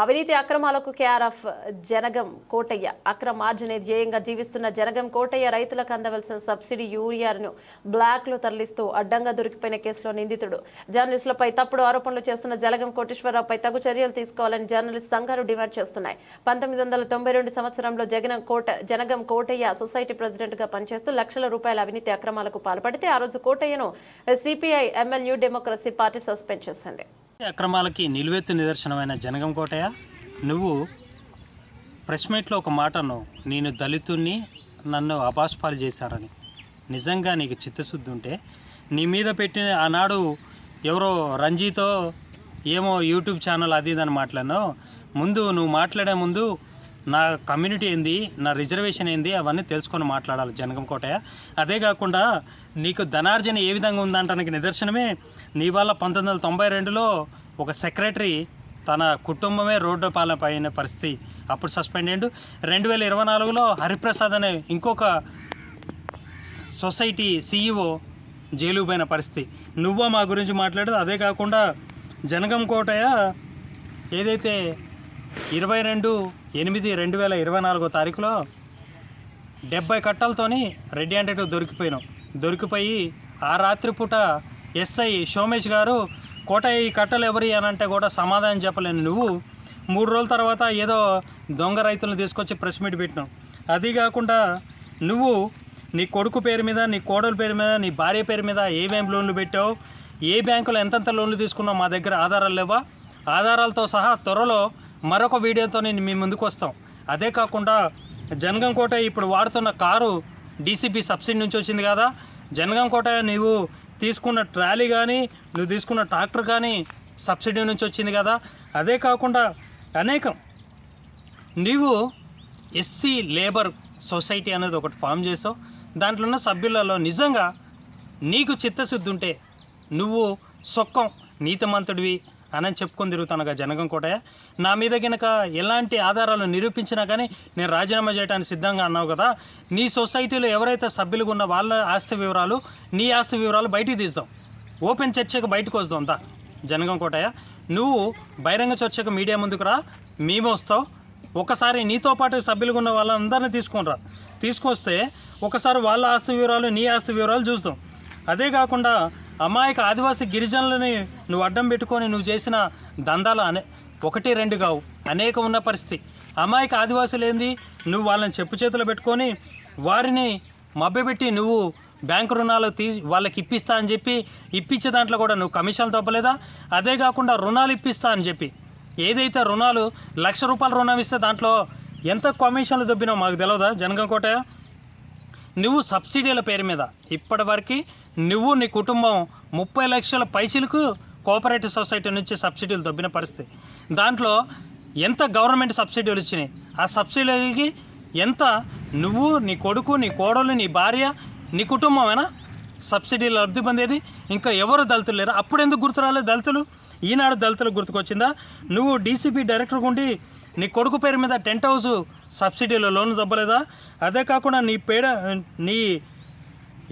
అవినీతి అక్రమాలకు కేఆర్ఎఫ్ జనగం కోటయ్య. అక్రమార్జనే ధ్యేయంగా జీవిస్తున్న జనగం కోటయ్య రైతులకు అందవలసిన సబ్సిడీ యూరియాను బ్లాక్లో తరలిస్తూ అడ్డంగా దొరికిపోయిన కేసులో నిందితుడు. జర్నలిస్టులపై తప్పుడు ఆరోపణలు చేస్తున్న జలగం కోటేశ్వరరావుపై తగు చర్యలు తీసుకోవాలని జర్నలిస్ట్ సంఘాలు డిమాండ్ చేస్తున్నాయి. పంతొమ్మిది వందల తొంభై రెండు సంవత్సరంలో జగనం కోట జనగం కోటయ్య సొసైటీ ప్రెసిడెంట్గా పనిచేస్తూ లక్షల రూపాయల అవినీతి అక్రమాలకు పాల్పడితే ఆ రోజు కోటయ్యను CPI ML democracy party suspend చేసింది. అక్రమాలకి నిలువెత్తు నిదర్శనమైన జనగం కోటయ్య నువ్వు ప్రెస్ మీట్లో ఒక మాటను నేను దళితుణ్ణి నన్ను అపాస్పాలు చేశారని. నిజంగా నీకు చిత్తశుద్ధి ఉంటే నీ మీద పెట్టిన ఆనాడు ఎవరో రంజీతో ఏమో యూట్యూబ్ ఛానల్ అది ఇది అని మాట్లాడినావు. ముందు నువ్వు మాట్లాడే ముందు నా కమ్యూనిటీ ఏంది నా రిజర్వేషన్ ఏంది అవన్నీ తెలుసుకొని మాట్లాడాలి జనగం కోటయ్య. అదే కాకుండా నీకు ధనార్జన ఏ విధంగా ఉందంటానికి నిదర్శనమే నీ వల్ల పంతొమ్మిది వందల తొంభై రెండులో ఒక సెక్రటరీ తన కుటుంబమే రోడ్డు పాలన పైన పరిస్థితి అప్పుడు సస్పెండ్ అయ్యిండు. రెండు వేల ఇరవై నాలుగులో హరిప్రసాద్ అనే ఇంకొక సొసైటీ సీఈఓ జైలు పోయిన పరిస్థితి. నువ్వో మా గురించి మాట్లాడదు? అదే కాకుండా జనగం కోటయ్య ఏదైతే ఇరవై రెండు ఎనిమిది రెండు వేల ఇరవై నాలుగో తారీఖులో డెబ్బై కట్టలతోని రెడ్ హ్యాండెడ్ దొరికిపోయినాం దొరికిపోయి ఆ రాత్రిపూట ఎస్ఐ సోమేష్ గారు కోటయ్య ఈ కట్టలు ఎవరి? అని అంటే కూడా సమాధానం చెప్పలేను నువ్వు. మూడు రోజుల తర్వాత ఏదో దొంగ రైతులను తీసుకొచ్చి ప్రెస్ మీట్ పెట్టినావు. అది కాకుండా నువ్వు నీ కొడుకు పేరు మీద నీ కోడల పేరు మీద నీ భార్య పేరు మీద ఏమేమి లోన్లు పెట్టావు? ఏ బ్యాంకులో ఎంతెంత లోన్లు తీసుకున్నావు? మా దగ్గర ఆధారాలు లేవా? ఆధారాలతో సహా త్వరలో మరొక వీడియోతో నేను మీ ముందుకు వస్తాం. అదే కాకుండా జనగం కోట ఇప్పుడు వాడుతున్న కారు డీసీపీ సబ్సిడీ నుంచి వచ్చింది కదా. జనగం కోట నీవు తీసుకున్న ట్రాలీ కానీ నువ్వు తీసుకున్న ట్రాక్టర్ కానీ సబ్సిడీ నుంచి వచ్చింది కదా. అదే కాకుండా అనేకం. నీవు ఎస్సీ లేబర్ సొసైటీ అనేది ఒకటి ఫామ్ చేసావు. దాంట్లో ఉన్న సభ్యులలో నిజంగా నీకు చిత్తశుద్ధి ఉంటే నువ్వు సొక్కం నీతిమంతుడివి. అని చెప్పుకొని తిరుగుతానుగా జనగం కోటయ్య. నా మీద కనుక ఎలాంటి ఆధారాలు నిరూపించినా కానీ నేను రాజీనామా చేయడానికి సిద్ధంగా అన్నావు కదా నీ సొసైటీలో ఎవరైతే సభ్యులుగా ఉన్న వాళ్ళ ఆస్తి వివరాలు నీ ఆస్తి వివరాలు బయటికి తీస్తాం. ఓపెన్ చర్చకు బయటకు వస్తాం అంతా. జనగం కోటయ్య నువ్వు బహిరంగ చర్చకు మీడియా ముందుకు రా మేము వస్తావు ఒకసారి నీతో పాటు సభ్యులుగా ఉన్న వాళ్ళందరినీ తీసుకునిరా తీసుకొస్తే ఒకసారి వాళ్ళ ఆస్తి వివరాలు నీ ఆస్తి వివరాలు చూస్తాం. అదే కాకుండా అమాయక ఆదివాసీ గిరిజనులని నువ్వు అడ్డం పెట్టుకొని నువ్వు చేసిన దందాలు అనే ఒకటి రెండు కావు. అనేక ఉన్న పరిస్థితి. అమాయక ఆదివాసులు ఏంది? నువ్వు వాళ్ళని చెప్పు చేతులు పెట్టుకొని వారిని మభ్యపెట్టి నువ్వు బ్యాంకు రుణాలు తీ వాళ్ళకి ఇప్పిస్తా అని చెప్పి ఇప్పించే దాంట్లో కూడా నువ్వు కమిషన్లు తప్పలేదా? అదే కాకుండా రుణాలు ఇప్పిస్తా అని చెప్పి. ఏదైతే రుణాలు లక్ష రూపాయల రుణం ఇస్తే దాంట్లో ఎంత కమిషన్లు దొబ్బినావు మాకు తెలియదా జనగం కోట నువ్వు సబ్సిడీల పేరు మీద ఇప్పటివరకు నువ్వు నీ కుటుంబం ముప్పై లక్షల పైసలకు కోఆపరేటివ్ సొసైటీ నుంచి సబ్సిడీలు దొబ్బిన పరిస్థితి. దాంట్లో ఎంత గవర్నమెంట్ సబ్సిడీలు వచ్చినాయి ఆ సబ్సిడీలకి ఎంత నువ్వు నీ కొడుకు నీ కోడలు నీ భార్య నీ కుటుంబమేనా సబ్సిడీలు లబ్ధి పొందేది? ఇంకా ఎవరు దళితులు లేరు? అప్పుడు ఎందుకు గుర్తు రాలేదు దళితులు? ఈనాడు దళితులు గుర్తుకొచ్చిందా? నువ్వు డీసీపీ డైరెక్టర్ ఉండి నీ కొడుకు పేరు మీద టెంట్ హౌస్ సబ్సిడీలో లోన్ దొబ్బలేదా? అదే కాకుండా నీ పేడ నీ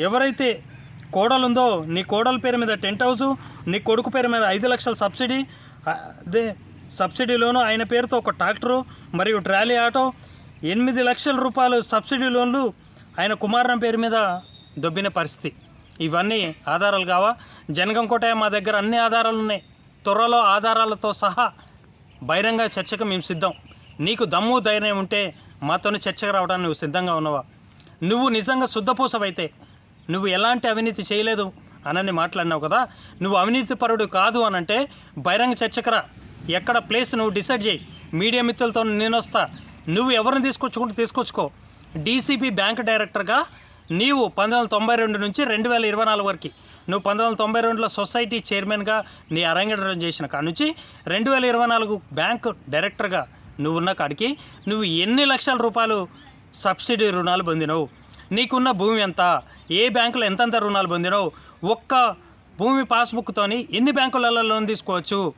ఎవరైతే కోడలు ఉందో నీ కోడల పేరు మీద టెంట్ హౌస్ నీ కొడుకు పేరు మీద ఐదు లక్షల సబ్సిడీ అదే సబ్సిడీ లోను ఆయన పేరుతో ఒక ట్రాక్టరు మరియు ట్రాలీ ఆటో ఎనిమిది లక్షల రూపాయలు సబ్సిడీ లోన్లు ఆయన కుమారన్ పేరు మీద దొబ్బిన పరిస్థితి. ఇవన్నీ ఆధారాలు కావా? జనగం మా దగ్గర అన్ని ఆధారాలు ఉన్నాయి. త్వరలో ఆధారాలతో సహా బహిరంగ చర్చకు మేము సిద్ధం. నీకు దమ్ము ధైర్యం ఉంటే మాతోని చర్చకు రావడానికి నువ్వు సిద్ధంగా ఉన్నావా? నువ్వు నిజంగా శుద్ధపూసవైతే నువ్వు ఎలాంటి అవినీతి చేయలేదు అనని మాట్లాడినావు కదా. నువ్వు అవినీతి పరుడు కాదు అని అంటే బహిరంగ చర్చకరా. ఎక్కడ ప్లేస్ నువ్వు డిసైడ్ చేయి. మీడియా మిత్రులతో నేను వస్తా. నువ్వు ఎవరిని తీసుకొచ్చుకుంటే తీసుకొచ్చుకో. డీసీపీ బ్యాంక్ డైరెక్టర్గా నీవు పంతొమ్మిది వందల తొంభై రెండు నుంచి రెండు వేల ఇరవై నాలుగు వరకు. నువ్వు పంతొమ్మిది వందల తొంభై రెండులో సొసైటీ చైర్మన్గా నీ అరంగేట్రం చేసిన కాడ నుంచి రెండు వేల ఇరవై నాలుగు బ్యాంకు డైరెక్టర్గా నువ్వు ఉన్న కాడికి నువ్వు ఎన్ని లక్షల రూపాయలు సబ్సిడీ రుణాలు పొందినవు? నీకున్న భూమి ఎంత? ఏ బ్యాంకులో ఎంతెంత రుణాలు పొందినవు? ఒక్క భూమి పాస్బుక్తోని ఎన్ని బ్యాంకులలో లోన్ తీసుకోవచ్చు?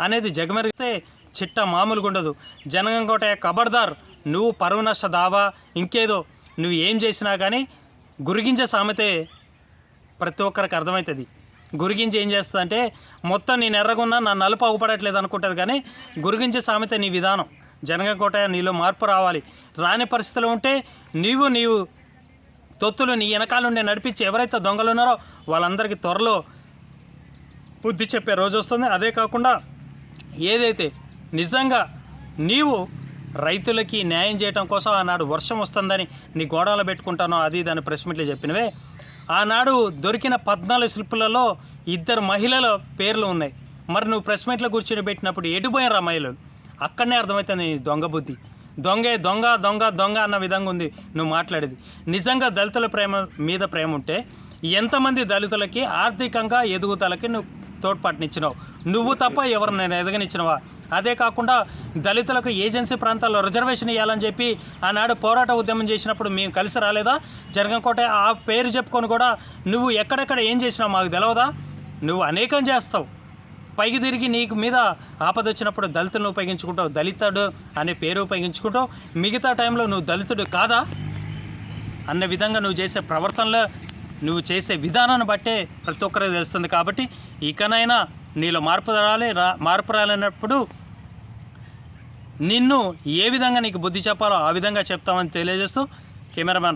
అనేది జగమెరిగితే చిట్ట మామూలుగా ఉండదు. జనగం కోట కబర్దార్. నువ్వు పరువు నష్ట దావా. ఇంకేదో. నువ్వు ఏం చేసినా కానీ గురిగించే సామెతే ప్రతి ఒక్కరికి అర్థమవుతుంది. గురిగించి ఏం చేస్తుందంటే మొత్తం నేను ఎర్రగున్నా నా నలుపు అవ్వపడట్లేదు అనుకుంటుంది కానీ గురిగింజ సామెత నీ విధానం. జనగం నీలో మార్పు రావాలి. రాని పరిస్థితులు ఉంటే నీవు నీవు తొత్తులు నీ వెనకాలండి నడిపించి ఎవరైతే దొంగలు ఉన్నారో వాళ్ళందరికీ త్వరలో బుద్ధి చెప్పే రోజు వస్తుంది. అదే కాకుండా ఏదైతే నిజంగా నీవు రైతులకి న్యాయం చేయటం కోసం ఆనాడు వర్షం వస్తుందని నీ గోడలు పెట్టుకుంటానో అది దాని ప్రెస్ మీట్లో చెప్పినవే. ఆనాడు దొరికిన పద్నాలుగు శిల్పులలో ఇద్దరు మహిళల పేర్లు ఉన్నాయి. మరి నువ్వు ప్రెస్ మీట్లో కూర్చొని పెట్టినప్పుడు ఎటుపోయినరా మహిళలు? అక్కడనే అర్థమవుతుంది దొంగ బుద్ధి. దొంగే దొంగ దొంగ దొంగ అన్న విధంగా ఉంది. నువ్వు మాట్లాడేది. నిజంగా దళితుల ప్రేమ మీద ప్రేమ ఉంటే ఎంతమంది దళితులకి ఆర్థికంగా ఎదుగుదలకి నువ్వు తోడ్పాటునిచ్చినావు? నువ్వు తప్ప ఎవరు నేను ఎదగనిచ్చినవా? అదే కాకుండా దళితులకు ఏజెన్సీ ప్రాంతాల్లో రిజర్వేషన్ ఇవ్వాలని చెప్పి ఆనాడు పోరాట ఉద్యమం చేసినప్పుడు మేము కలిసి రాలేదా? జరగకోట ఆ పేరు చెప్పుకొని కూడా నువ్వు ఎక్కడెక్కడ ఏం చేసినావు మాకు తెలియదా నువ్వు అనేకం చేస్తావు. పైకి తిరిగి నీకు మీద ఆపద వచ్చినప్పుడు దళితులను ఉపయోగించుకుంటావు దళితుడు అనే పేరు ఉపయోగించుకుంటావు. మిగతా టైంలో నువ్వు దళితుడు కాదా? అన్న విధంగా నువ్వు చేసే ప్రవర్తనలో నువ్వు చేసే విధానాన్ని బట్టే ప్రతి ఒక్కరికి తెలుస్తుంది కాబట్టి ఇకనైనా నీలో మార్పు రాలి రా మార్పు రాలేనప్పుడు నిన్ను ఏ విధంగా నీకు బుద్ధి చెప్పాలో ఆ విధంగా చెప్తామని తెలియజేస్తూ కెమెరామ్యాన్